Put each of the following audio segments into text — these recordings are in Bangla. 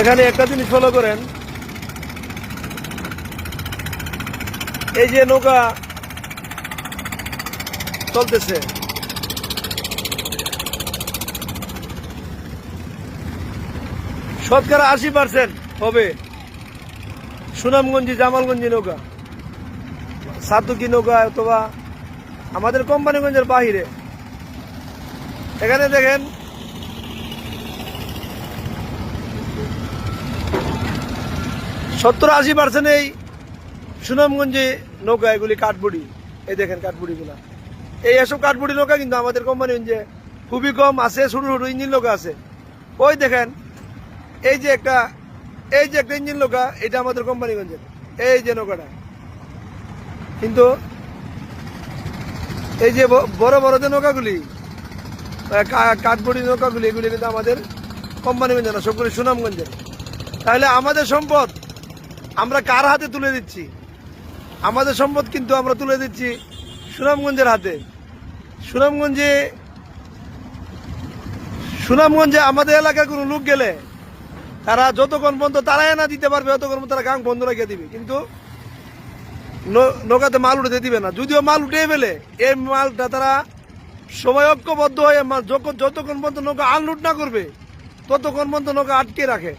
এখানে একটা জিনিস ফলো করেন। এই যে নৌকা চলতেছে। শতকরা আশি পার্সেন্ট হবে। সুনামগঞ্জি জামালগঞ্জি নৌকা। সাতুকি নৌকা অথবা আমাদের কোম্পানিগঞ্জের বাহিরে। এখানে দেখেন সত্তর আশি পার্সেন্ট এই সুনামগঞ্জে নৌকা এগুলি কাঠবুড়ি। এই দেখেন কাঠবুড়িগুলা। এই এসব কাঠবুড়ি নৌকা কিন্তু আমাদের কোম্পানিগঞ্জে খুবই কম আছে ছোট ছোট ইঞ্জিন নৌকা আছে। ওই দেখেন, এই যে একটা, এই যে একটা ইঞ্জিন নৌকা, এটা আমাদের কোম্পানিগঞ্জের। এই যে নৌকাটা। কিন্তু এই যে বড় বড় যে নৌকাগুলি কাঠবুড়ি নৌকাগুলি, এগুলি কিন্তু আমাদের কোম্পানিগঞ্জে না, সবগুলি সুনামগঞ্জের। তাহলে আমাদের সম্পদ আমরা কার হাতে তুলে দিচ্ছি? আমাদের সম্পদ কিন্তু আমরা তুলে দিচ্ছি সুনামগঞ্জের হাতে। সুনামগঞ্জে সুনামগঞ্জে আমাদের এলাকার কোনো লোক গেলে তারা যতক্ষণ পর্যন্ত তারাই না দিতে পারবে পর্যন্ত তারা গাং বন্ধ রেখে দিবে। কিন্তু নৌকাতে মাল উঠে দিবে না। যদিও মাল উঠে ফেলে, এই মালটা তারা সময় ঐক্যবদ্ধ হয়ে যখন যতক্ষণ পর্যন্ত নৌকা আনলোড না করবে, ততক্ষণ পর্যন্ত নৌকা আটকে রাখে।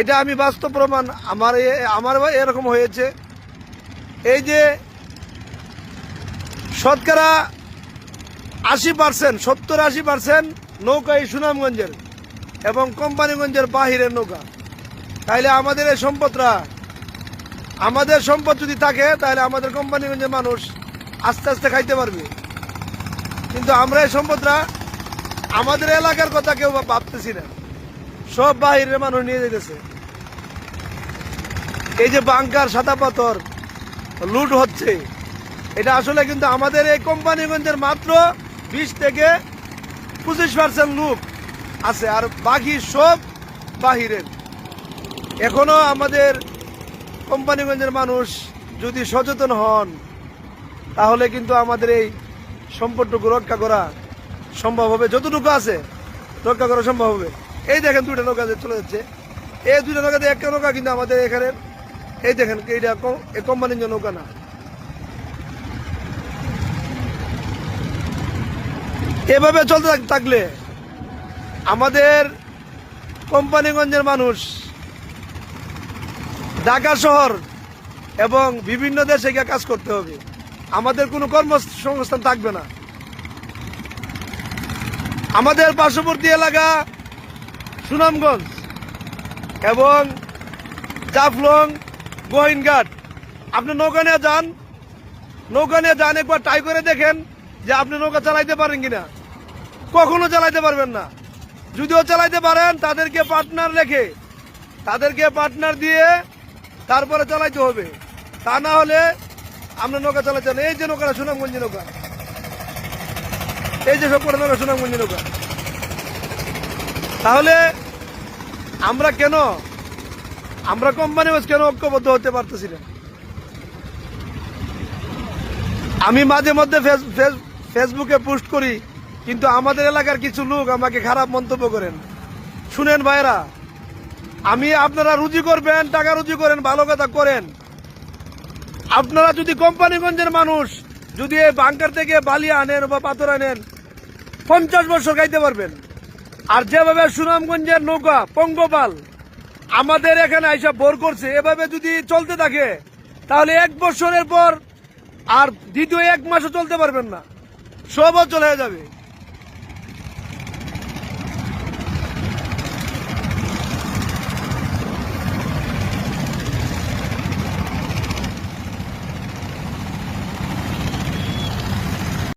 এটা আমি বাস্তব প্রমাণ। আমার আমার এরকম হয়েছে। এই যে শতকরা আশি পার্সেন্ট সত্তর আশি পার্সেন্ট নৌকা এই সুনামগঞ্জের এবং কোম্পানিগঞ্জের বাহিরের নৌকা। তাইলে আমাদের এই সম্পদরা, আমাদের সম্পদ যদি থাকে তাহলে আমাদের কোম্পানিগঞ্জের মানুষ আস্তে আস্তে খাইতে পারবে। কিন্তু আমরা এই সম্পদরা, আমাদের এলাকার কথা কেউ ভাবতেছি না। সব বাহিরের মানুষ নিয়ে যেতেছে এই যে বাংকার সাদা পাথর, লুট হচ্ছে, এটা আসলে কিন্তু আমাদের এই কোম্পানিগঞ্জের মাত্র বিশ থেকে পঁচিশ পার্সেন্ট লোক আছে, আর বাকি সব বাহিরের। এখনও আমাদের কোম্পানিগঞ্জের মানুষ যদি সচেতন হন, তাহলে কিন্তু আমাদের এই সম্পদটুকু রক্ষা করা সম্ভব হবে। যতটুকু আছে রক্ষা করা সম্ভব হবে। এই দেখেন দুইটা নৌকা চলে যাচ্ছে। এই দুইটা নৌকাতে একটা নৌকা কিন্তু আমাদের এখানে, এই দেখেন এইটা কোম্পানির জন্য নৌকা না। এভাবে চলতে থাকলে আমাদের কোম্পানিগঞ্জের মানুষ ঢাকা শহর এবং বিভিন্ন দেশে গিয়ে কাজ করতে হবে। আমাদের কোনো কর্মসংস্থান থাকবে না। আমাদের পার্শ্ববর্তী এলাকা সুনামগঞ্জ এবং জাফলং গোহিনঘাট। আপনি নৌকা নিয়ে যান, নৌকা নিয়ে যান, একবার ট্রাই করে দেখেন যে আপনি নৌকা চালাইতে পারেন কিনা। কখনো চালাইতে পারবেন না। যদিও চালাইতে পারেন, তাদেরকে পার্টনার রেখে, তাদেরকে পার্টনার দিয়ে তারপরে চালাইতে হবে। তা না হলে আমরা নৌকা চালাইতে এই যে নৌকাটা সুনামগঞ্জ নৌকা। এই যে সব করে নৌকা সুনামগঞ্জ নৌকা। তাহলে আমরা কেন, আমরা কোম্পানি কেন ঐক্যবদ্ধ হতে পারতেছি না? আমি মাঝে মধ্যে ফেস- ফেস- ফেসবুকে পোস্ট করি, কিন্তু আমাদের এলাকার কিছু লোক আমাকে খারাপ মন্তব্য করেন। শুনেন ভাইরা আমি আপনারা রুজি করবেন, টাকা রুজি করেন, ভালো কথা করেন। আপনারা যদি কোম্পানিগঞ্জের মানুষ, যদি এই বাংকার থেকে বালি আনেন বা পাথর আনেন, পঞ্চাশ বছর খাইতে পারবেন। আর যেভাবে সুনামগঞ্জের নৌকা, পঙ্গপাল আমাদের এখানে আইসা বোর করছে, এভাবে যদি চলতে থাকে, তাহলে এক বছরের পর আর দ্বিতীয় এক মাসও চলতে পারবেন না। সব চলে যাবে।